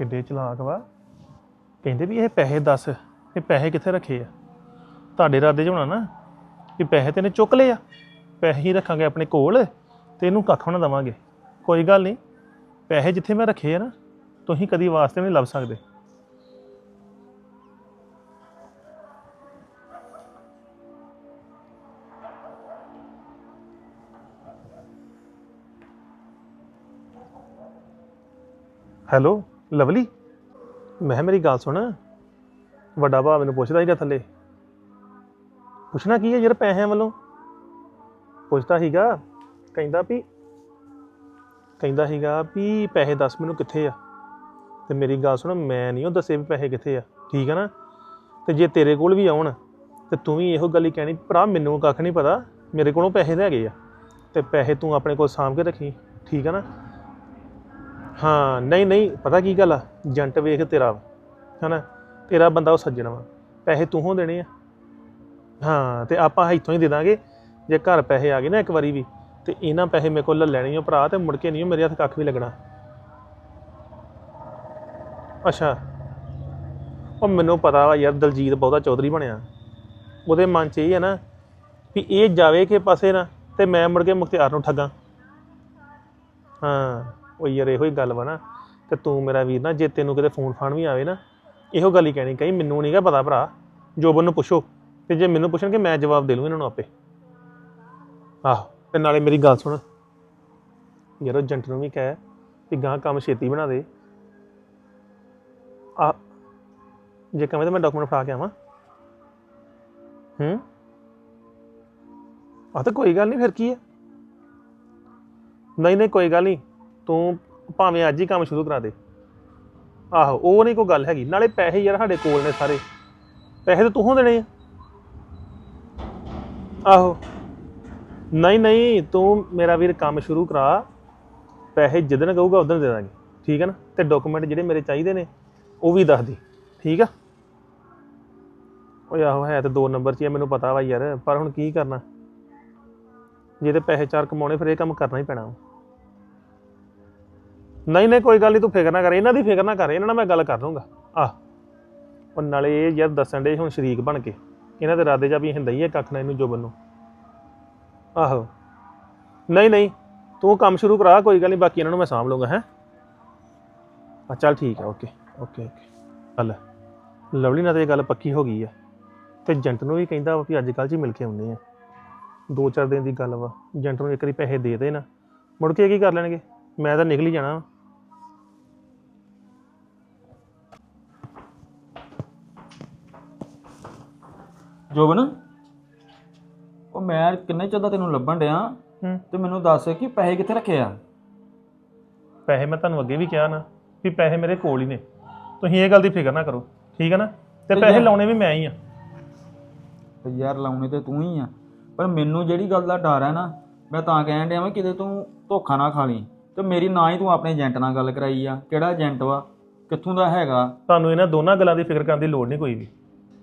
ਕਿੱਡੇ ਚਲਾਕ ਵਾ? ਕਹਿੰਦੇ ਵੀ ਇਹ ਪੈਸੇ ਦੱਸ ਇਹ ਪੈਸੇ ਕਿੱਥੇ ਰੱਖੇ ਆ? ਤੁਹਾਡੇ ਇਰਾਦੇ 'ਚ ਹੋਣਾ ਨਾ ਵੀ ਪੈਸੇ ਤੇ ਨੇ ਚੁੱਕ ਲਏ ਆ। ਪੈਸੇ ਹੀ ਰੱਖਾਂਗੇ ਆਪਣੇ ਕੋਲ ਤੇ ਇਹਨੂੰ ਕੱਖ ਨਾ ਦਵਾਂਗੇ। ਕੋਈ ਗੱਲ ਨਹੀਂ, ਪੈਸੇ ਜਿੱਥੇ ਮੈਂ ਰੱਖੇ ਆ ਨਾ, ਤੁਸੀਂ ਕਦੀ ਵਾਸਤੇ ਨਹੀਂ ਲੱਭ ਸਕਦੇ। ਹੈਲੋ? ਲਵਲੀ, ਮੈਂ ਕਿਹਾ ਮੇਰੀ ਗੱਲ ਸੁਣ। ਵੱਡਾ ਭਾ ਮੈਨੂੰ ਪੁੱਛਦਾ ਸੀਗਾ ਥੱਲੇ। ਪੁੱਛਣਾ ਕੀ ਹੈ ਯਾਰ ਪੈਸਿਆਂ ਵੱਲੋਂ? ਪੁੱਛਦਾ ਸੀਗਾ, ਕਹਿੰਦਾ ਵੀ ਕਹਿੰਦਾ ਸੀਗਾ ਵੀ ਪੈਸੇ ਦੱਸ ਮੈਨੂੰ ਕਿੱਥੇ ਆ? ਤੇ ਮੇਰੀ ਗੱਲ ਸੁਣ, ਮੈਂ ਨਹੀਂ ਉਹ ਦੱਸੇ ਵੀ ਪੈਸੇ ਕਿੱਥੇ ਆ। ਠੀਕ ਹੈ ਨਾ? ਤੇ ਜੇ ਤੇਰੇ ਕੋਲ ਵੀ ਆਉਣ, ਤੇ ਤੂੰ ਵੀ ਇਹੋ ਗੱਲ ਹੀ ਕਹਿਣੀ, ਭਰਾ ਮੈਨੂੰ ਕੱਖ ਨਹੀਂ ਪਤਾ, ਮੇਰੇ ਕੋਲੋਂ ਪੈਸੇ ਤਾਂ ਹੈਗੇ ਆ। ਤੇ ਪੈਸੇ ਤੂੰ ਆਪਣੇ ਕੋਲ ਸਾਂਭ ਕੇ ਰੱਖੀ, ਠੀਕ ਹੈ ਨਾ? ਹਾਂ ਨਹੀਂ ਨਹੀਂ ਪਤਾ ਕੀ ਗੱਲ ਆ? ਜੰਟ ਵੇਖ ਤੇਰਾ ਵਾ, ਹਨਾ? ਤੇਰਾ ਬੰਦਾ ਉਹ ਸੱਜਣ ਵਾ। ਪੈਸੇ ਤੂੰ ਹੋ ਦੇਣੇ ਆ। ਹਾਂ ਤੇ ਆਪਾਂ ਇੱਥੋਂ ਹੀ ਦੇ ਦਾਂਗੇ। ਜੇ ਘਰ ਪੈਸੇ ਆ ਗਏ ਨਾ ਇੱਕ ਵਾਰੀ ਵੀ ਤੇ ਇਹਨਾਂ ਪੈਸੇ ਮੇਰੇ ਕੋਲ ਲੈ ਲੈਣੇ ਆ ਭਰਾ ਤੇ ਮੁੜ ਕੇ ਨਹੀਂ ਮੇਰੇ ਹੱਥ ਕੱਖ ਵੀ ਲੱਗਣਾ। ਅੱਛਾ। ਉਹ ਮੈਨੂੰ ਪਤਾ ਵਾ ਯਾਰ ਦਲਜੀਤ ਬਹੁਤਾ ਚੌਧਰੀ ਬਣਿਆ। ਉਹਦੇ ਮਨ 'ਚ ਇਹ ਹੈ ਨਾ ਵੀ ਇਹ ਜਾਵੇ ਕਿ ਪਾਸੇ ਨਾ ਤੇ ਮੈਂ ਮੁੜ ਕੇ ਮੁਖਤਿਆਰ ਨੂੰ ਠੱਗਾਂ। ਹਾਂ। ਉਹ ਯਾਰ ਇਹੋ ਹੀ ਗੱਲ ਵਾ ਨਾ ਤੇ ਤੂੰ ਮੇਰਾ ਵੀਰ ਨਾ, ਜੇ ਤੈਨੂੰ ਕਿਤੇ ਫੋਨ ਫਾਨ ਵੀ ਆਵੇ ਨਾ, ਇਹੋ ਗੱਲ ਹੀ ਕਹਿਣੀ, ਕਹੀ ਮੈਨੂੰ ਨਹੀਂਗਾ ਪਤਾ ਭਰਾ, ਜੋਬਨ ਨੂੰ ਪੁੱਛੋ, ਤੇ ਜੇ ਮੈਨੂੰ ਪੁੱਛਣਗੇ, ਮੈਂ ਜਵਾਬ ਦੇ ਲੂੰ ਇਹਨਾਂ ਨੂੰ ਆਪੇ। ਆਹੋ, ਤੇ ਨਾਲੇ ਮੇਰੀ ਗੱਲ ਸੁਣ। ਯਾਰ ਉਹ ਏਜੰਟ ਨੂੰ ਵੀ ਕਹਿ ਵੀ ਗਾਂ ਕੰਮ ਛੇਤੀ ਬਣਾ ਦੇ। ਆ, ਜੇ ਕਵੇਂ ਤਾਂ ਮੈਂ ਡਾਕੂਮੈਂਟ ਫੜਾ ਕੇ ਆਵਾਂ। ਹੂੰ? ਆ ਤਾਂ ਕੋਈ ਗੱਲ ਨਹੀਂ ਫਿਰ ਕੀ ਹੈ ਨਹੀਂ ਨਹੀਂ, ਕੋਈ ਗੱਲ ਨਹੀਂ ਤੂੰ ਭਾਵੇਂ ਅੱਜ ਹੀ ਕੰਮ ਸ਼ੁਰੂ ਕਰਾ ਦੇ। ਆਹੋ, ਉਹ ਨਹੀਂ ਕੋਈ ਗੱਲ ਹੈਗੀ। ਨਾਲੇ ਪੈਸੇ ਯਾਰ ਸਾਡੇ ਕੋਲ ਨੇ ਸਾਰੇ। ਪੈਸੇ ਤਾਂ ਤੂੰ ਹੋ ਦੇਣੇ ਆ। ਆਹੋ। ਨਹੀਂ ਨਹੀਂ, ਤੂੰ ਮੇਰਾ ਵੀਰ ਕੰਮ ਸ਼ੁਰੂ ਕਰਾ। ਪੈਸੇ ਜਿੱਦਣ ਕਹੂਗਾ ਉਦੋਂ ਦੇ ਦਾਂਗੇ। ਠੀਕ ਹੈ ਨਾ? ਤੇ ਡਾਕੂਮੈਂਟ ਜਿਹੜੇ ਮੇਰੇ ਚਾਹੀਦੇ ਨੇ, ਉਹ ਵੀ ਦੱਸ ਦੀ। ਠੀਕ ਆ? ਓਏ ਆਹੋ, ਹੈ ਤੇ ਦੋ ਨੰਬਰ 'ਚ ਹੀ ਆ, ਮੈਨੂੰ ਪਤਾ ਵਾ ਯਾਰ। ਪਰ ਹੁਣ ਕੀ ਕਰਨਾ? ਜੇ ਤੇ ਪੈਸੇ ਚਾਰ ਕਮਾਉਣੇ, ਫਿਰ ਇਹ ਕੰਮ ਕਰਨਾ ਹੀ ਪੈਣਾ ਵਾ। ਨਹੀਂ ਨਹੀਂ, ਕੋਈ ਗੱਲ ਨਹੀਂ, ਤੂੰ ਫਿਕਰ ਨਾ ਕਰ, ਇਹਨਾਂ ਦੀ ਫਿਕਰ ਨਾ ਕਰ, ਇਹਨਾਂ ਨਾਲ ਮੈਂ ਗੱਲ ਕਰ ਲੂੰਗਾ ਆਹ ਉਹ ਨਾਲੇ ਇਹ ਯਾਰ ਦੱਸਣ ਦੇ ਹੁਣ ਸ਼ਰੀਕ ਬਣ ਕੇ, ਇਹਨਾਂ ਦੇ ਇਰਾਦੇ ਜਾ ਵੀ ਹੁੰਦਾ ਹੀ ਹੈ ਕੱਖ ਨਾ ਇਹਨੂੰ ਜੋਬਨ ਨੂੰ। ਆਹੋ। ਨਹੀਂ ਨਹੀਂ, ਤੂੰ ਕੰਮ ਸ਼ੁਰੂ ਕਰਾ, ਕੋਈ ਗੱਲ ਨਹੀਂ, ਬਾਕੀ ਇਹਨਾਂ ਨੂੰ ਮੈਂ ਸਾਂਭ ਲੂੰਗਾ ਹੈ? ਆ, ਚੱਲ ਠੀਕ ਹੈ ਓਕੇ ਓਕੇ ਓਕੇ। ਚੱਲ। ਲਵਲੀ ਨਾਲ ਤੇ ਇਹ ਗੱਲ ਪੱਕੀ ਹੋ ਗਈ ਆ। ਤੇ ਏਜੰਟ ਨੂੰ ਵੀ ਕਹਿੰਦਾ ਵਾ ਵੀ ਅੱਜ ਕੱਲ੍ਹ 'ਚ ਹੀ ਮਿਲ ਕੇ ਆਉਂਦੇ ਆ। ਦੋ ਚਾਰ ਦਿਨ ਦੀ ਗੱਲ ਵਾ ਏਜੰਟ ਨੂੰ ਇੱਕ ਵਾਰੀ ਪੈਸੇ ਦੇ ਦੇ ਨਾ ਮੁੜ ਕੇ ਕੀ ਕਰ ਲੈਣਗੇ? ਮੈਂ ਤਾਂ ਨਿਕਲ ਹੀ ਜਾਣਾ। ਜੋਬਨ ਉਹ ਮੈਂ ਕਿੰਨੇ ਚਿਰ ਦਾ ਤੈਨੂੰ ਲੱਭਣ ਡਿਆ? ਹੂੰ। ਤੇ ਮੈਨੂੰ ਦੱਸ ਕਿ ਪੈਸੇ ਕਿੱਥੇ ਰੱਖੇ ਆ? ਪੈਸੇ ਮੈਂ ਤੁਹਾਨੂੰ ਅੱਗੇ ਵੀ ਕਿਹਾ ਨਾ ਵੀ ਪੈਸੇ ਮੇਰੇ ਕੋਲ ਹੀ ਨੇ। ਤੁਸੀਂ ਇਹ ਗੱਲ ਦੀ ਫਿਕਰ ਨਾ ਕਰੋ ਠੀਕ ਹੈ ਨਾ? ਤੇ ਪੈਸੇ ਲਾਉਣੇ ਵੀ ਮੈਂ ਹੀ ਆ। ਤੇ ਯਾਰ ਲਾਉਣੇ ਤੇ ਤੂੰ ਹੀ ਆ। ਪਰ ਮੈਨੂੰ ਜਿਹੜੀ ਗੱਲ ਦਾ ਡਰ ਹੈ ਨਾ ਮੈਂ ਤਾਂ ਕਹਿਣ ਡਿਆ ਮੈਂ ਕਿਤੇ ਤੂੰ ਧੋਖਾ ਨਾ ਖਾ ਲਈ। ਤੇ ਮੇਰੀ ਨਾ ਹੀ ਤੂੰ ਆਪਣੇ ਏਜੰਟ ਨਾਲ ਗੱਲ ਕਰਾਈ ਆ। ਕਿਹੜਾ ਏਜੰਟ ਵਾ? ਕਿੱਥੋਂ ਦਾ ਹੈਗਾ? ਤੁਹਾਨੂੰ ਇਹਨਾਂ ਦੋਨਾਂ ਗੱਲਾਂ ਦੀ ਫਿਕਰ ਕਰਨ ਦੀ ਲੋੜ ਨਹੀਂ ਕੋਈ ਵੀ।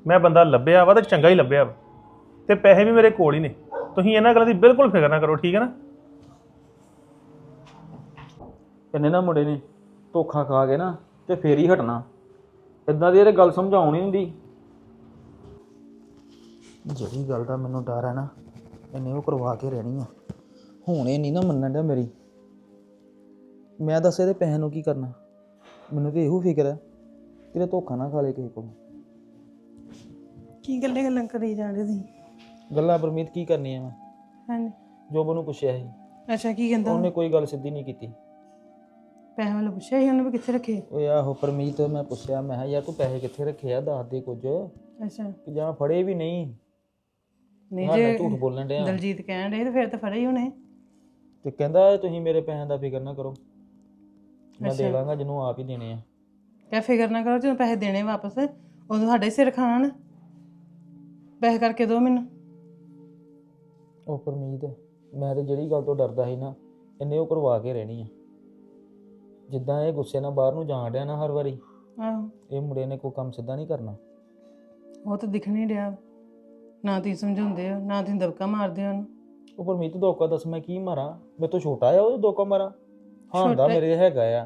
ਮੈਂ ਬੰਦਾ ਲੱਭਿਆ ਵਾ ਤੇ ਚੰਗਾ ਹੀ ਲੱਭਿਆ ਵਾ। ਤੇ ਪੈਸੇ ਵੀ ਮੇਰੇ ਕੋਲ ਹੀ ਨੇ। ਤੁਸੀਂ ਇਹਨਾਂ ਗੱਲਾਂ ਦੀ ਬਿਲਕੁਲ ਫਿਕਰ ਨਾ ਕਰੋ ਠੀਕ ਹੈ ਨਾ? ਕਿੰਨੇ ਨਾ ਮੁੰਡੇ ਨੇ ਧੋਖਾ ਖਾ ਕੇ ਨਾ ਤੇ ਫੇਰ ਹੀ ਹਟਣਾ। ਇਦਾਂ ਦੀ ਇਹ ਗੱਲ ਸਮਝਾਉਣੀ ਹੁੰਦੀ ਜਿਹੜੀ ਗੱਲ ਦਾ ਮੈਨੂੰ ਡਰ ਹੈ ਨਾ ਇਹਨੇ ਉਹ ਕਰਵਾ ਕੇ ਰਹਿਣੀ ਆ। ਹੁਣ ਇਹ ਨਹੀਂ ਨਾ ਮੰਨਣ ਡਿਆ ਮੇਰੀ। ਮੈਂ ਦੱਸ ਇਹਦੇ ਪੈਸੇ ਨੂੰ ਕੀ ਕਰਨਾ? ਮੈਨੂੰ ਤੇ ਇਹੋ ਫਿਕਰ ਹੈ ਕਿਤੇ ਧੋਖਾ ਨਾ ਖਾ ਲੇ ਕਿਸੇ ਕੋਲ। ਕੀ ਗੱਲੇ ਗੱਲਾਂ ਕਰੀ ਜਾਂਦੇ ਤੁਸੀਂ ਗੱਲਾਂ ਪਰਮੀਤ ਕੀ ਕਰਨੀਆਂ ਮੈਂ ਹਾਂਜੀ। ਜੋਬ ਨੂੰ ਪੁੱਛਿਆ ਸੀ। ਅੱਛਾ ਕੀ ਕਹਿੰਦਾ ਉਹਨੇ ਕੋਈ ਗੱਲ ਸਿੱਧੀ ਨਹੀਂ ਕੀਤੀ। ਪੈਸੇ ਵਾਲਾ ਪੁੱਛਿਆ ਸੀ ਉਹਨੇ ਵੀ ਕਿੱਥੇ ਰੱਖੇ? ਓਏ ਆਹੋ ਪਰਮੀਤ ਮੈਂ ਪੁੱਛਿਆ ਮੈਂ ਕਿਹਾ ਯਾਰ ਤੂੰ ਪੈਸੇ ਕਿੱਥੇ ਰੱਖੇ ਆ? ਦੱਸ ਦੇ ਕੁਝ। ਕਿ ਅੱਛਾ ਜਾਂ ਫੜੇ ਵੀ ਨਹੀਂ? ਨਹੀਂ ਮੈਂ ਜੇ ਝੂਠ ਬੋਲਣ ਡਿਆ। ਦਲਜੀਤ ਕਹਿਣ ਡੇ ਤੇ ਫਿਰ ਤਾਂ ਫੜੇ ਹੀ ਹੋਣੇ। ਤੇ ਕਹਿੰਦਾ ਤੁਸੀਂ ਮੇਰੇ ਪੈਸਿਆਂ ਦਾ ਫਿਕਰ ਨਾ ਕਰੋ। ਮੈਂ ਦੇ ਲਾਂਗਾ ਜਿਹਨੂੰ ਆਪ ਹੀ ਦੇਣੇ ਆ। ਕਹਿ ਫਿਕਰ ਨਾ ਕਰੋ ਜਦੋਂ ਪੈਸੇ ਦੇਣੇ ਵਾਪਸ ਉਦੋਂ ਸਾਡੇ ਸਿਰ ਖਾਣਾ ਨਾ। ਪੈਸੇ ਕਰਕੇ ਦਿਓ ਮੈਨੂੰ। ਉਹ ਪਰਮੀਤ ਮੈਂ ਤੇ ਜਿਹੜੀ ਗੱਲ ਤੋਂ ਡਰਦਾ ਸੀ ਨਾ ਇਹਨੇ ਉਹ ਕਰਵਾ ਕੇ ਰਹਿਣੀ ਆ। ਜਿੱਦਾਂ ਇਹ ਗੁੱਸੇ ਨਾਲ ਬਾਹਰ ਨੂੰ ਜਾਣ ਡਿਆ ਨਾ ਹਰ ਵਾਰੀ ਆਹੋ। ਇਹ ਮੁੰਡੇ ਨੇ ਕੋਈ ਕੰਮ ਸਿੱਧਾ ਨਹੀਂ ਕਰਨਾ। ਉਹ ਤਾਂ ਦਿਖ ਨਹੀਂ ਡਿਆ। ਨਾ ਤੁਸੀਂ ਸਮਝਾਉਂਦੇ ਹੋ ਨਾ ਤੁਸੀਂ ਦਬਕਾ ਮਾਰਦੇ ਹੋ ਉਹਨੂੰ। ਉਹ ਪਰਮੀਤ ਦੋਕਾ ਦੱਸ ਮੈਂ ਕੀ ਮਾਰਾਂ? ਮੇਰੇ ਤੋਂ ਛੋਟਾ ਆ ਉਹ ਦੋਕਾ ਮਾਰਾਂ? ਹਾਂ ਦਾ ਮੇਰੇ ਹੈਗਾ ਆ।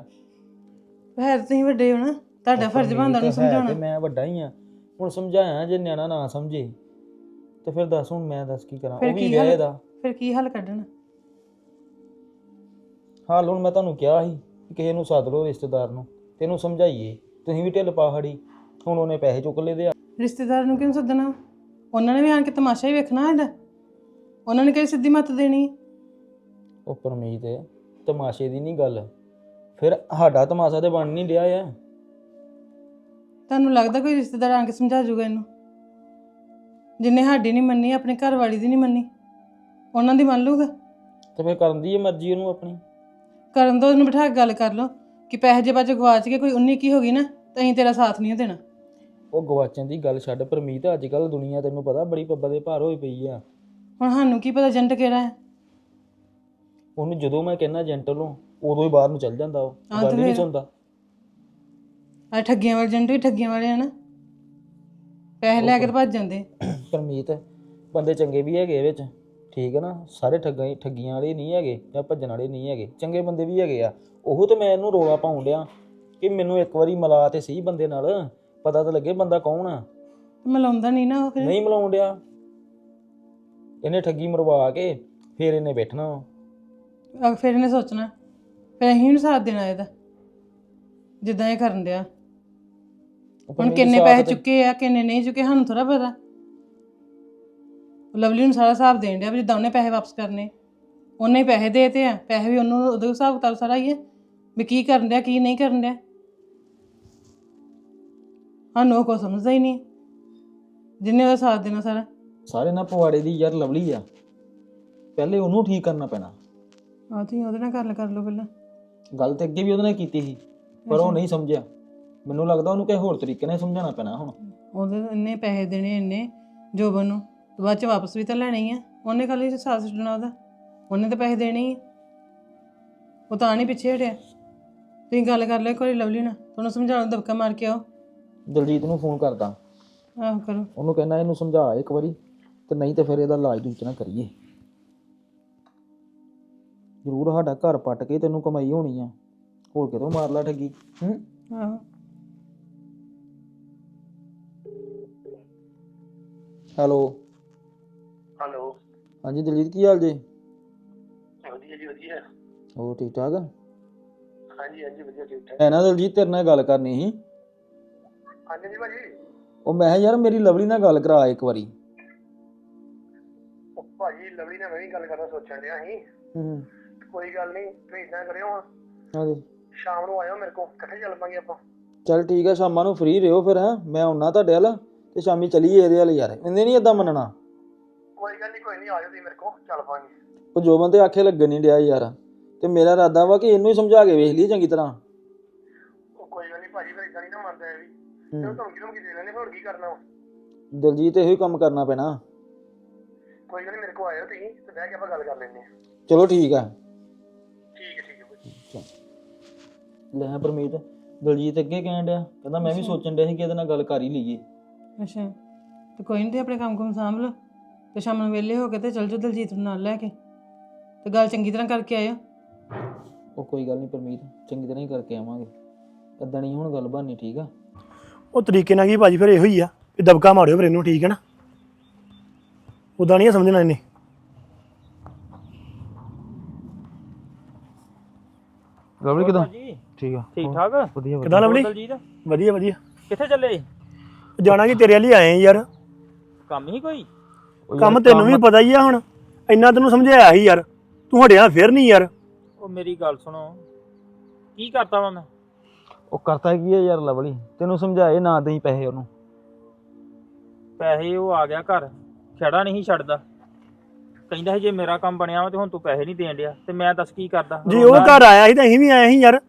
ਹੈ ਤਾਂ ਤੁਸੀਂ ਵੱਡੇ ਹੋ ਨਾ ਤੁਹਾਡਾ ਫਰਜ਼ ਬਣਦਾ ਹੈ ਤੇ ਸਮਝਾਉਣਾ। ਮੈਂ ਵੱਡਾ ਹੀ ਆ। ਹੁਣ ਸਮਝਾਇਆ ਜੇ ਨਿਆਣਾ ਨਾ ਸਮਝੇ ਤੇ ਫਿਰ ਦੱਸ ਹੁਣ ਮੈਂ ਦੱਸ ਕੀ ਕਰਾਂ ਫਿਰ ਉਹ ਵੀ ਵਿਆਹ ਦਾ ਫਿਰ ਕੀ ਹੱਲ ਕੱਢਣਾ? ਹਾਲ ਹੁਣ ਮੈਂ ਤੁਹਾਨੂੰ ਕਿਹਾ ਸੀ ਕਿ ਕਿਸੇ ਨੂੰ ਸੱਦ ਲਓ ਰਿਸ਼ਤੇਦਾਰ ਨੂੰ ਤੇ ਇਹਨੂੰ ਸਮਝਾਈਏ ਤੁਸੀਂ ਵੀ ਢਿੱਲ ਪਾ ਖੜੀ ਹੁਣ ਉਹਨੇ ਪੈਸੇ ਚੁੱਕ ਲਏ ਦੇ ਆ। ਰਿਸ਼ਤੇਦਾਰ ਨੂੰ ਕਿਉਂ ਸੱਦਣਾ? ਉਹਨਾਂ ਨੇ ਵੀ ਆਣ ਕੇ ਤਮਾਸ਼ਾ ਹੀ ਵੇਖਣਾ ਇਹਦਾ ਉਹਨਾਂ ਨੇ ਕਿਹੜੀ ਸਿੱਧੀ ਮੱਤ ਦੇਣੀ? ਉਹ ਪਰਮੀਤ ਤਮਾਸ਼ੇ ਦੀ ਨਹੀਂ ਗੱਲ। ਫਿਰ ਸਾਡਾ ਤਮਾਸ਼ਾ ਤੇ ਬਣ ਨਹੀਂ ਰਿਹਾ ਆ ਤੁਹਾਨੂੰ ਲੱਗਦਾ ਕੋਈ ਰਿਸ਼ਤੇਦਾਰ ਆਣ ਕੇ ਸਮਝਾ ਜੂਗਾ ਇਹਨੂੰ? ਜਿੰਨੇ ਸਾਡੀ ਨਹੀਂ ਮੰਨੀ ਆਪਣੇ ਘਰ ਵਾਲੀ ਦੀ ਨਹੀਂ ਮੰਨੀ ਉਹਨਾਂ ਦੀ ਮੰਨ ਲੂਗਾ ਤੇ ਫਿਰ ਕਰਨ ਦੀ ਹੈ ਮਰਜ਼ੀ ਉਹਨੂੰ ਆਪਣੀ। ਕਰਨ ਦੋ ਉਹਨੂੰ ਬਿਠਾ ਕੇ ਗੱਲ ਕਰ ਲਓ ਕਿ ਪੈਸੇ ਜੇ ਬਾਅਦ ਗਵਾਚ ਕੇ ਕੋਈ 19 ਕੀ ਹੋ ਗਈ ਨਾ ਤਾਂ ਅਸੀਂ ਤੇਰਾ ਸਾਥ ਨਹੀਂ ਦੇਣਾ। ਉਹ ਗਵਾਚਣ ਦੀ ਗੱਲ ਛੱਡ ਪਰਮੀਤ ਅੱਜ ਕੱਲ ਦੁਨੀਆ ਤੈਨੂੰ ਪਤਾ ਬੜੀ ਪੱਬਾਂ ਦੇ ਭਾਰ ਹੋਈ ਪਈ ਆ। ਹੁਣ ਸਾਨੂੰ ਕੀ ਪਤਾ ਏਜੰਟ ਕਿਹੜਾ ਹੈ? ਉਹਨੂੰ ਜਦੋਂ ਮੈਂ ਕਹਿੰਦਾ ਏਜੰਟ ਨੂੰ ਉਦੋਂ ਹੀ ਬਾਹਰ ਨੂੰ ਚੱਲ ਜਾਂਦਾ ਉਹ ਹਾਂ ਗੱਲ ਤੇ ਹੀ ਨਹੀਂ ਫਿਰ। ਸੁਣਦਾ। ਆ ਠੱਗੀਆਂ ਵਾਲੇ ਏਜੰਟ ਵੀ ਠੱਗੀਆਂ ਵਾਲੇ ਆ ਨਾ। ਪੈਸੇ ਲੈ ਕੇ ਤਾਂ ਭੱਜ ਜਾਂਦੇ। ਪਰਮੀਤ ਬੰਦੇ ਚੰਗੇ ਵੀ ਹੈਗੇ ਵਿੱਚ ਠੀਕ ਹੈ ਨਾ ਸਾਰੇ ਠੱਗਾਂ ਹੀ- ਠੱਗੀਆਂ ਵਾਲੇ ਨਹੀਂ ਹੈਗੇ ਜਾਂ ਭੱਜਣ ਵਾਲੇ ਨਹੀਂ ਹੈਗੇ ਚੰਗੇ ਬੰਦੇ ਵੀ ਹੈਗੇ ਆ। ਉਹ ਤੇ ਮੈਂ ਇਹਨੂੰ ਰੋਲਾ ਪਾਉਣ ਡਿਆ ਕਿ ਮੈਨੂੰ ਇੱਕ ਵਾਰੀ ਮਿਲਾ ਤੇ ਸਹੀ ਬੰਦੇ ਨਾਲ ਪਤਾ ਤਾਂ ਲੱਗੇ ਬੰਦਾ ਕੌਣ ਆ। ਮਿਲਾਉਂਦਾ ਨਹੀਂ ਨਾ ਉਹ ਫਿਰ? ਨਹੀਂ ਮਿਲਾਉਣ ਡਿਆ। ਇਹਨੇ ਠੱਗੀ ਮਰਵਾ ਕੇ ਫਿਰ ਇਹਨੇ ਬੈਠਣਾ ਵਾ। ਅਗ ਫਿਰ ਇਹਨੇ ਸੋਚਣਾ ਫਿਰ ਅਸੀਂ ਨੂੰ ਸਾਥ ਦੇਣਾ ਇਹਦਾ ਜਿੱਦਾਂ ਇਹ ਕਰਨ ਉਹ ਹੁਣ ਕਿੰਨੇ ਪੈਸੇ ਚੁੱਕੇ ਆ ਕਿੰਨੇ ਨਹੀਂ ਚੁੱਕੇ ਸਾਨੂੰ ਥੋੜਾ ਪਤਾ। ਲਵਲੀ ਨੂੰ ਸਾਰਾ ਹਿਸਾਬ ਦੇਣ ਡਿਆ ਵੀ ਜਿੱਦਾਂ ਉਹਨੇ ਪੈਸੇ ਵਾਪਸ ਕਰਨੇ ਉਹਨੇ ਹੀ ਪੈਸੇ ਦੇਤੇ ਆ ਪੈਸੇ ਵੀ ਉਹਨੂੰ ਉਹਦਾ ਹਿਸਾਬ ਕਿਤਾਬ ਸਾਰਾ ਹੀ ਹੈ ਵੀ ਕੀ ਕਰਨ ਡਿਆ ਕੀ ਨਹੀਂ ਕਰਨ ਡਿਆ। ਸਾਨੂੰ ਉਹ ਕੋ ਸਮਝਦਾ ਹੀ ਨਹੀਂ। ਜਿੰਨੇ ਉਹਦਾ ਸਾਥ ਦੇਣਾ ਸਾਰਾ। ਸਾਰੇ ਨਾ ਪਵਾੜੇ ਦੀ ਯਾਰ ਲਵਲੀ ਆ। ਪਹਿਲੇ ਉਹਨੂੰ ਠੀਕ ਕਰਨਾ ਪੈਣਾ। ਆ ਤੁਸੀਂ ਉਹਦੇ ਨਾਲ ਗੱਲ ਕਰ ਲਓ ਪਹਿਲਾਂ। ਗੱਲ ਤੇ ਅੱਗੇ ਵੀ ਉਹਦੇ ਨਾਲ ਕੀਤੀ ਸੀ ਪਰ ਉਹ ਨਹੀਂ ਸਮਝਿਆ। ਮੈਨੂੰ ਲੱਗਦਾ ਉਹਨੂੰ ਕਿਸੇ ਹੋਰ ਤਰੀਕੇ ਨਾਲ ਸਮਝਾਉਣਾ ਪੈਣਾ ਹੁਣ। ਉਹਦੇ ਇੰਨੇ ਪੈਸੇ ਦੇਣੇ ਇੰਨੇ ਜੋਬਨ ਨੂੰ ਤੇ ਬਾਅਦ ਚ ਵਾਪਸ ਵੀ ਤਾਂ ਲੈਣੇ ਹੀ ਆ। ਉਹਨੇ ਕੱਲ ਹੀ ਸਾਥ ਛੱਡਣਾ ਉਹਦਾ। ਉਹਨੇ ਤਾਂ ਪੈਸੇ ਦੇਣੇ ਹੀ ਆ। ਉਹ ਤਾਂ ਨਹੀਂ ਪਿੱਛੇ ਹਟਿਆ। ਤੁਸੀਂ ਗੱਲ ਕਰ ਲਿਓ ਕੋਈ ਲਵਲੀ ਨਾਲ ਤੁਹਾਨੂੰ ਸਮਝਾਉਣ ਦਾ ਦਬਕਾ ਮਾਰ ਕੇ ਆਓ। ਦਲਜੀਤ ਨੂੰ ਫੋਨ ਕਰਦਾ। ਆਹੋ ਕਰੋ। ਉਹਨੂੰ ਕਹਿੰਦਾ ਇਹਨੂੰ ਸਮਝਾ ਇੱਕ ਵਾਰੀ ਤੇ ਨਹੀਂ ਤੇ ਫਿਰ ਇਹਦਾ ਇਲਾਜ ਦੂਜਾ ਨਾ ਕਰੀਏ। ਜ਼ਰੂਰ ਸਾਡਾ ਘਰ ਪੱਟ ਕੇ ਤੈਨੂੰ ਕਮਾਈ ਹੋਣੀ ਆ। ਹੋਰ ਕਿਤੋਂ ਮਾਰ ਲਾ ਠੱਗੀ। ਹੂੰ? ਆਹੋ। ਹੈਲੋ। ਹੈਲੋ। ਹਾਂਜੀ ਦਲਜੀਤ ਕੀ ਹਾਲ ਜੇ? ਵਧੀਆ ਜੀ ਵਧੀਆ। ਹੋਰ ਠੀਕ ਠਾਕ? ਹਾਂਜੀ ਹਾਂਜੀ ਵਧੀਆ ਠੀਕ ਠਾਕ। ਹੈ ਨਾ ਦਲਜੀਤ ਤੇਰੇ ਨਾਲ ਗੱਲ ਕਰਨੀ ਸੀ। ਹਾਂਜੀ ਜੀ ਭਾਜੀ। ਉਹ ਮੈਂ ਕਿਹਾ ਯਾਰ ਮੇਰੀ ਲਵਲੀ ਨਾਲ ਗੱਲ ਕਰਾ ਇੱਕ ਵਾਰੀ। ਉਹ ਭਾਜੀ ਲਵਲੀ ਨਾਲ ਮੈਂ ਵੀ ਗੱਲ ਕਰਨਾ ਸੋਚਣ ਡਿਆ ਸੀ। ਹੂੰ। ਕੋਈ ਗੱਲ ਨਹੀਂ ਤੁਸੀਂ ਇਦਾਂ ਕਰਿਓ ਹੁਣ। ਹਾਂਜੀ। ਸ਼ਾਮ ਨੂੰ ਆਇਓ ਮੇਰੇ ਕੋਲ ਇਕੱਠੇ ਚੱਲ ਪਾਂਗੇ ਆਪਾਂ। ਚੱਲ ਠੀਕ ਆ ਸ਼ਾਮਾਂ ਨੂੰ ਫ੍ਰੀ ਰਿਓ ਫਿਰ ਹੈ। ਮੈਂ ਆਉਣਾ ਤੁਹਾਡੇ ਵੱਲ ਤੇ ਸ਼ਾਮੀ ਚਲੀਏ ਇਹਦੇ ਵੱਲ ਯਾਰ। ਇਹਨੇ ਨਹੀਂ ਇਦਾਂ ਮੰਨਣਾ? ਕੋਈ ਗੱਲ ਨਹੀਂ ਕੋਈ ਨਹੀਂ ਆਇਓ ਤੁਸੀਂ ਮੇਰੇ ਕੋਲ ਚੱਲ ਪਾਂਗੇ। ਉਹ ਜੋ ਬੰਦੇ ਆਖੇ ਲੱਗਣ ਨਹੀਂ ਡਿਆ ਯਾਰ। ਤੇ ਮੇਰਾ ਇਰਾਦਾ ਵਾ ਕਿ ਇਹਨੂੰ ਹੀ ਸਮਝਾ ਕੇ ਵੇਖ ਲਈਏ ਚੰਗੀ ਤਰ੍ਹਾਂ। ਉਹ ਕੋਈ ਗੱਲ ਨਹੀਂ ਭਾਜੀ ਫਿਰ ਇਦਾਂ ਨਹੀਂ ਨਾ ਮੰਨਦਾ ਇਹ ਵੀ। ਹੂੰ। ਚਲੋ ਤੁਹਾਨੂੰ ਕਿਦੋਂ ਕੀ ਦੇ ਲੈਣੇ ਹੋਰ ਕੀ ਕਰਨਾ ਵਾ? ਦਲਜੀਤ ਇਹੋ ਹੀ ਕੰਮ ਕਰਨਾ ਪੈਣਾ। ਕੋਈ ਗੱਲ ਨਹੀਂ ਮੇਰੇ ਕੋਲ ਆਇਓ ਤੁਸੀਂ ਤੇ ਬਹਿ ਕੇ ਆਪਾਂ ਗੱਲ ਕਰ ਲੈਂਦੇ ਹਾਂ। ਚਲੋ ਠੀਕ ਆ। ਲੈ ਪਰਮੀਤ ਦਲਜੀਤ ਅੱਗੇ ਕਹਿਣ ਡਿਆ ਕਹਿੰਦਾ ਮੈਂ ਵੀ ਸੋਚਣ ਡਿਆ ਸੀ ਕਿ ਇਹਦੇ ਨਾਲ ਗੱਲ ਕਰ ਹੀ ਲਈਏ। ਅੱਛਾ। ਤੇ ਕੋਈ ਨਹੀਂ ਤੇ ਆਪਣੇ ਕੰਮ ਕੁਮ ਸਾਂਭ ਲਓ। ਤੇ ਸ਼ਾਮ ਨੂੰ ਵਿਹਲੇ ਹੋ ਕੇ ਤੇ ਚਲ ਜਾਓ ਦਲਜੀਤ ਨੂੰ ਨਾਲ ਲੈ ਕੇ। ਤੇ ਗੱਲ ਚੰਗੀ ਤਰ੍ਹਾਂ ਕਰਕੇ ਆਇਓ। ਉਹ ਕੋਈ ਗੱਲ ਨਹੀਂ ਪਰਮੀਤ ਚੰਗੀ ਤਰ੍ਹਾਂ ਹੀ ਕਰਕੇ ਆਵਾਂਗੇ। ਏਦਾਂ ਨਹੀਂ ਹੁਣ ਗੱਲ ਬਣਨੀ ਠੀਕ ਆ? ਉਹ ਤਰੀਕੇ ਨਾਲ ਕੀ ਭਾਜੀ ਫਿਰ ਇਹੋ ਹੀ ਆ। ਵੀ ਦਬਕਾ ਮਾਰਿਓ ਫਿਰ ਇਹਨੂੰ ਠੀਕ ਹੈ ਨਾ? ਉਦਾਂ ਨਹੀਂ ਸਮਝਣਾ ਇਹਨੇ। ਲਵਲੀ ਕਿਦਾਂ? ਜੀ ਠੀਕ ਆ। ਠੀਕ ਠਾਕ? ਵਧੀਆ ਕਿਦਾਂ ਲਵਲੀ ਦਲਜੀਤ? ਵਧੀਆ ਵਧੀਆ। ਕਿੱਥੇ ਚੱਲੇ? ਜਾਣਾ ਕਿ ਤੇਰੇ ਲਈ ਆਏ ਆ ਯਾਰ। ਕੰਮ ਹੀ ਕੋਈ? ਕੰਮ ਤੈਨੂੰ ਵੀ ਪਤਾ ਹੀ ਆ ਹੁਣ। ਇੰਨਾ ਤੈਨੂੰ ਸਮਝਾਇਆ ਸੀ ਯਾਰ। ਤੂੰ ਹਟਿਆ ਫਿਰ ਨਹੀਂ ਯਾਰ। ਉਹ ਮੇਰੀ ਗੱਲ ਸੁਣੋ। ਕੀ ਕਰਤਾ ਵਾ ਮੈਂ? ਉਹ ਕਰਤਾ ਕੀ ਹੈ ਯਾਰ ਲਵਲੀ? ਤੈਨੂੰ ਸਮਝਾਏ ਨਾ ਦੇਈ ਪੈਸੇ ਉਹਨੂੰ। ਪੈਸੇ ਉਹ ਆ ਗਿਆ ਘਰ। ਛੜਾ ਨਹੀਂ ਛੱਡਦਾ। ਕਹਿੰਦਾ ਸੀ ਜੇ ਮੇਰਾ ਕੰਮ ਬਣਿਆ ਵਾ ਤੇ ਹੁਣ ਤੂੰ ਪੈਸੇ ਨਹੀਂ ਦੇਣ ਡਿਆ ਤੇ ਮੈਂ ਦੱਸ ਕੀ ਕਰਦਾ? ਜੇ ਉਹ ਘਰ ਆਇਆ ਸੀ ਤਾਂ ਅਸੀਂ ਵੀ ਆਏ ਸੀ ਯਾਰ।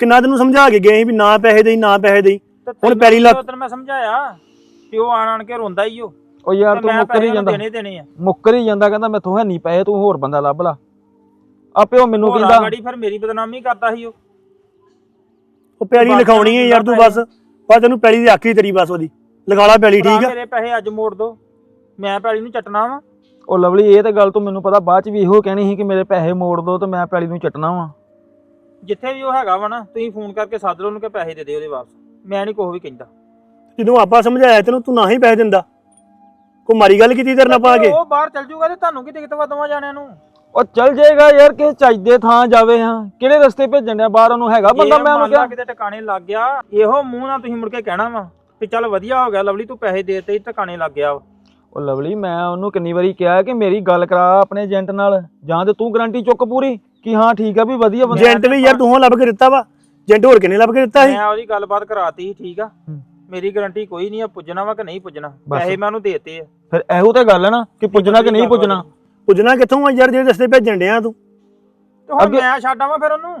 ਕਿੰਨਾ ਤੈਨੂੰ ਸਮਝਾ ਕੇ ਗਏ ਸੀ ਵੀ ਨਾ ਪੈਸੇ ਦੇਈ ਨਾ ਪੈਸੇ ਦੇਈ। ਹੁਣ ਪੈਰੀ ਲੱਗ- ਉਦੋਂ ਮੈਂ ਸਮਝਾਇਆ ਤੇ ਉਹ ਆਣ ਆਣ ਕੇ ਰੋਂਦਾ ਹੀ ਉਹ ਉਹ ਯਾਰ ਤੇ ਤੂੰ ਮੈਂ ਮੁੱਕਰ ਪੈਸੇ ਹੀ ਉਹਨੂੰ ਜਾਂਦਾ। ਦੇਣੇ ਦੇਣੇ ਆ। ਮੁੱਕਰ ਹੀ ਜਾਂਦਾ ਕਹਿੰਦਾ ਮੈਥੋਂ ਹੈ ਨਹੀਂ ਪੈਸੇ ਤੂੰ ਹੋਰ ਬੰਦਾ ਲੱਭ ਲਾ। ਆਪੇ ਉਹ ਮੈਨੂੰ ਉਹ ਕਹਿੰਦਾ ਗਾੜੀ ਫਿਰ ਮੇਰੀ ਬਦਨਾਮੀ ਕਰਦਾ ਸੀ ਉਹ। ਉਹ ਪੈਲੀ ਬਾਕੀ ਲਿਖਾਉਣੀ ਹੈ ਯਾਰ ਤੂੰ ਬਸ। ਬਸ ਤੈਨੂੰ ਪੈਲੀ ਦੀ ਆਖੀ ਤੇਰੀ ਬਸ ਉਹਦੀ। ਲਗਾ ਲਾ ਪੈਲੀ ਭਰਾ ਠੀਕ ਆ? ਮੇਰੇ ਪੈਸੇ ਅੱਜ ਮੋੜ ਦੋ। ਮੈਂ ਪੈਲੀ ਨੂੰ ਚੱਟਣਾ ਵਾ। ਉਹ ਲਵਲੀ ਇਹ ਤਾਂ ਗੱਲ ਤੂੰ ਮੈਨੂੰ ਪਤਾ ਬਾਅਦ ਚ ਵੀ ਇਹੋ ਕਹਿਣੀ ਸੀ ਕਿ ਮੇਰੇ ਪੈਸੇ ਮੋੜ ਦੋ ਤੇ ਮੈਂ ਪੈਲੀ ਨੂੰ ਚੱਟਣਾ ਵਾ। ਜਿੱਥੇ ਵੀ ਉਹ ਹੈਗਾ ਵਾ ਨਾ ਤੁਸੀਂ ਫੋਨ ਕਰਕੇ ਸੱਦ ਲਓ ਉਹਨੂੰ ਕਿ ਪੈਸੇ ਦੇ ਦੇ ਉਹਦੇ ਵਾਪਸ। ਮੈਂ ਨਹੀਂ ਕੁਛ ਵੀ ਕਹਿੰਦਾ। ਜਦੋਂ ਆਪਾਂ ਸਮਝਾਇਆ ਤੈਨੂੰ ਤੂੰ ਨਾ ਹੀ ਪੈਸੇ ਦਿੰਦਾ। ਕੋਈ ਮਾਰੀ ਗੱਲ ਕੀਤੀ ਤੇਰੇ ਨਾਲ ਪਾ ਕੇ? ਉਹ ਬਾਹਰ ਚੱਲ ਜੂਗਾ ਤੇ ਤੁਹਾਨੂੰ ਕੀ ਦਿੱਕਤ ਵਾ ਦੋਵਾਂ ਜਾਣਿਆਂ ਨੂੰ? ਉਹ ਚੱਲ ਜਾਏਗਾ ਯਾਰ ਕਿਸੇ ਚੱਜਦੇ ਥਾਂ ਜਾਵੇ ਹਾਂ। ਕਿਹੜੇ ਰਸਤੇ ਭੇਜਣ ਡਿਆ? ਬਾਹਰ ਉਹਨੂੰ ਹੈਗਾ ਬੰਦਾ ਮੈਂ ਉਹਨੂੰ ਕਿਹਾ ਕਿਤੇ ਟਿਕਾਣੇ ਲੱਗ ਗਿਆ। ਇਹੋ ਮੂੰਹ ਨਾਲ ਤੁਸੀਂ ਮੁੜ ਕੇ ਕਹਿਣਾ ਵਾ ਵੀ ਚੱਲ ਵਧੀਆ ਹੋ ਗਿਆ। ਲਵਲੀ ਤੂੰ ਪੈਸੇ ਦੇ ਤੇ ਟਿਕਾਣੇ ਲੱਗ ਗਿਆ ਵਾ। ਉਹ ਲਵਲੀ ਮੈਂ ਉਹਨੂੰ ਕਿੰਨੀ ਵਾਰੀ ਕਿਹਾ ਕਿ ਮੇਰੀ ਗੱਲ ਕਰਾ ਆਪਣੇ ਏਜੰਟ ਨਾਲ। ਜਾਂ ਤੇ ਤੂੰ ਗਾਰੰਟੀ ਚੁੱਕ ਪੂਰੀ ਕਿ ਹਾਂ ਠੀਕ ਆ ਵੀ ਵਧੀਆ ਬੰਦਾ ਏਜੰਟ ਵੀ ਯਾਰ ਤੂੰ ਹੋ ਲੱਭ ਕੇ ਦਿੱਤਾ ਵਾ। ਏਜੰਟ ਹੋਰ ਕਿੰਨੇ ਲੱਭ ਕੇ ਦਿੱਤਾ ਸੀ? ਮੈਂ ਉਹਦੀ ਗੱਲਬਾਤ ਕਰਾਤੀ ਸੀ ਠੀਕ ਆ। ਹੂੰ। ਮੇਰੀ ਗਾਰੰਟੀ ਕੋਈ ਨਹੀਂ ਆ ਪੁੱਜਣਾ ਵਾ ਕਿ ਨਹੀਂ ਪੁੱਜਣਾ? ਪੈਸੇ ਮੈਂ ਉਹਨੂੰ ਦੇਤੇ ਆ। ਫਿਰ ਇਹੋ ਤਾਂ ਗੱਲ ਹੈ ਨਾ ਕਿ ਪੁੱਜਣਾ ਕਿ ਨਹੀਂ ਪੁੱਜਣਾ? ਪੁੱਜਣਾ ਕਿੱਥੋਂ ਆ ਯਾਰ ਜਿਹੜੇ ਰਸਤੇ ਭੇਜਣ ਡਿਆ ਤੂੰ? ਤੇ ਹੁਣ ਅੱਗੇ- ਮੈਂ ਛੱਡ ਆਵਾਂ ਫਿਰ ਉਹਨੂੰ?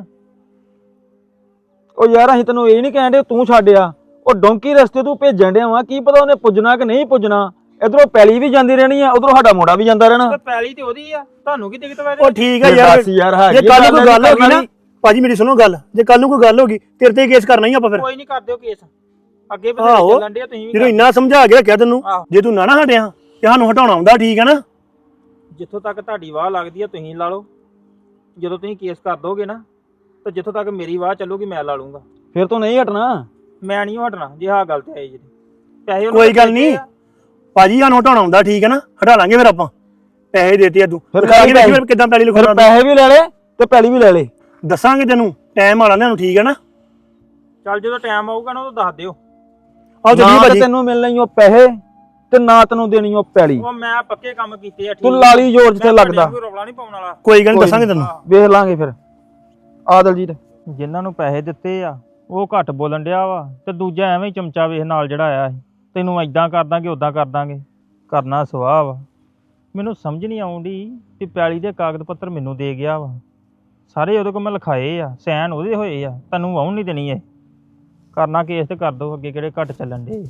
ਉਹ ਯਾਰ ਅਸੀਂ ਤੈਨੂੰ ਇਹ ਨਹੀਂ ਕਹਿੰਦੇ ਤੂੰ ਛੱਡਿਆ ਉਹ ਡੋਂਕੀ ਰਸਤੇ ਤੂੰ ਭੇਜਣ ਡਿਆ ਵਾ ਕੀ ਪਤਾ ਉਹਨੇ ਪੁੱਜਣਾ ਕਿ ਨਹੀਂ ਪੁੱਜਣਾ? ਇਧਰੋਂ ਪੈਲੀ ਵੀ ਜਾਂਦੀ ਰਹਿਣੀ ਆ ਉਧਰੋਂ ਸਾਡਾ ਮੋੜਾ ਵੀ ਜਾਂਦਾ ਰਹਿਣਾ। ਤੇ ਪੈਲੀ ਤੇ ਉਹਦੀ ਆ ਤੁਹਾਨੂੰ ਕੀ ਦਿੱਕਤ ਵਾ ਉਹ ਠੀਕ ਆ ਯਾਰ ਦੱਸ ਯਾਰ ਜੇ ਹੈਗੀ ਕੱਲ ਨੂੰ ਕੋਈ ਗੱਲ ਹੋ ਗਈ ਨਾ। ਭਾਜੀ ਮੇਰੀ ਸੁਣੋ ਗੱਲ ਜੇ ਕੱਲ ਨੂੰ ਕੋਈ ਗੱਲ ਹੋ ਗਈ ਤੇਰੇ ਤੇ ਕੇਸ ਕਰਨਾ ਹੀ ਆਪਾਂ ਫਿਰ। ਕੋਈ ਨਹੀਂ ਕਰ ਦਿਓ ਕੇਸ। ਅੱਗੇ। ਬਥੇਰੇ ਚੱਲਣ ਦੇ ਤੁਸੀਂ ਵੀ ਜਦੋਂ ਇੰਨਾ ਸਮਝਾ ਕੇ ਰੱਖਿਆ ਤੈਨੂੰ। ਜੇ ਤੂੰ ਨਾ ਨਾ ਹਟਿਆ ਤੇ ਸਾਨੂੰ ਹਟਾਉਣਾ ਆਉਂਦਾ ਠੀਕ ਹੈ ਨਾ? ਜਿੱਥੋਂ ਤੱਕ ਤੁਹਾਡੀ ਵਾਹ ਲੱਗਦੀ ਆ ਤੁਸੀਂ ਲਾ ਲਓ। ਜਦੋਂ ਤੁਸੀਂ ਕੇਸ ਕਰ ਦੋਗੇ ਨਾ ਤਾਂ ਜਿੱਥੋਂ ਤੱਕ ਮੇਰੀ ਵਾਹ ਚੱਲੂਗੀ ਮੈਂ ਲਾ ਲੂੰਗਾ। ਫਿਰ ਤੂੰ ਨਹੀਂ ਹਟਣਾ। ਮੈਂ ਨਹੀਂ ਹਟਣਾ ਜੇ ਆਹ ਗੱਲ ਤੇ ਆਈ ਜੀ। ਪੈਸੇ ਉਹਨੂੰ ਕੋਈ ਗੱਲ ਨਹੀਂ। ਆ। ਭਾਜੀ ਸਾਨੂੰ ਹਟਾਉਣਾ ਆਉਂਦਾ ਠੀਕ ਹੈ ਨਾ? ਹਟਾ ਲਾਂਗੇ ਫਿਰ ਆਪਾਂ। ਪੈਸੇ ਦੇਤੇ ਆ ਤੂੰ। ਫਿਰ ਕੇ ਪੈਸੇ- ਵੇਖੀ ਕਿਦਾਂ ਪੈਲੀ ਫਿਰ ਲਿਖਾਉਣਾ ਪੈਸੇ ਵੀ ਲੈ ਲੈ ਤੇ ਪੈਲੀ ਵੀ ਲੈ ਲੈ ਦੱਸਾਂਗੇ ਤੈਨੂੰ ਟਾਈਮ ਆਲਾ ਨੂੰ ਠੀਕ ਹੈ ਨਾ? ਚੱਲ ਜਦੋਂ ਟਾਈਮ ਆਊਗਾ ਨਾ ਉਦੋਂ ਦੱਸ ਦਿਓ। ਆਓ ਚੱਲੀਏ ਨਾ ਤੇ ਭਾਜੀ। ਤੈਨੂੰ ਮਿਲਣੇ ਈ ਉਹ ਪੈਸੇ ਤੇ ਨਾ ਤੈਨੂੰ ਦੇਣੀ ਉਹ ਪੈਲੀ। ਉਹ ਮੈਂ ਪੱਕੇ ਕੰਮ ਕੀਤੇ ਆ ਠੀਕ ਤੂੰ ਲਾਲੀ ਜੋਰ ਜਿੱਥੇ ਲੱਗਦਾ। ਕੋਈ ਰੌਲਾ ਨਹੀਂ ਪਾਉਣ ਵਾਲਾ। ਕੋਈ ਗੱਲ ਨੀ, ਦੱਸਾਂਗੇ ਤੈਨੂੰ। ਵੇਖ ਲਾਂਗੇ ਫਿਰ। ਆ ਦਲਜੀਤ। ਜਿਨ੍ਹਾਂ ਨੂੰ ਪੈਸੇ ਦਿੱਤੇ ਆ ਉਹ ਘੱਟ ਬੋਲਣ ਡਿਆ ਵਾ ਤੇ ਦੂਜਾ ਐਵੇਂ ਹੀ ਚਮਚਾ ਵੇਖ ਨਾਲ ਜਿਹੜਾ ਆਇਆ ਸੀ। ਤੈਨੂੰ ਐਦਾਂ ਕਰ ਦਾਂਗੇ ਉਦਾਂ ਕਰ ਦਾਂਗੇ। ਕਰਨਾ ਸਵਾਹ ਵਾ। ਮੈਨੂੰ ਸਮਝ ਨਹੀਂ ਆਉਂਦੀ ਕਿ ਪੈਲੀ ਦੇ ਕਾਗਜ਼ ਪੱਤਰ ਮੈਨੂੰ ਦੇ ਗਿਆ ਵਾ। ਸਾਰੇ ਉਹਦੇ ਕੋਲ ਮੈਂ ਲਿਖਾਏ ਆ ਸੈਨ ਉਹਦੇ ਹੋਏ ਆ, ਤੈਨੂੰ ਆਉਣ ਨਹੀਂ ਦੇਣੀ ਇਹ। ਕਰਨਾ ਕੇਸ ਤੇ ਕਰ ਦੋ, ਅੱਗੇ ਕਿਹੜੇ ਘੱਟ ਚੱਲਣ ਦੇ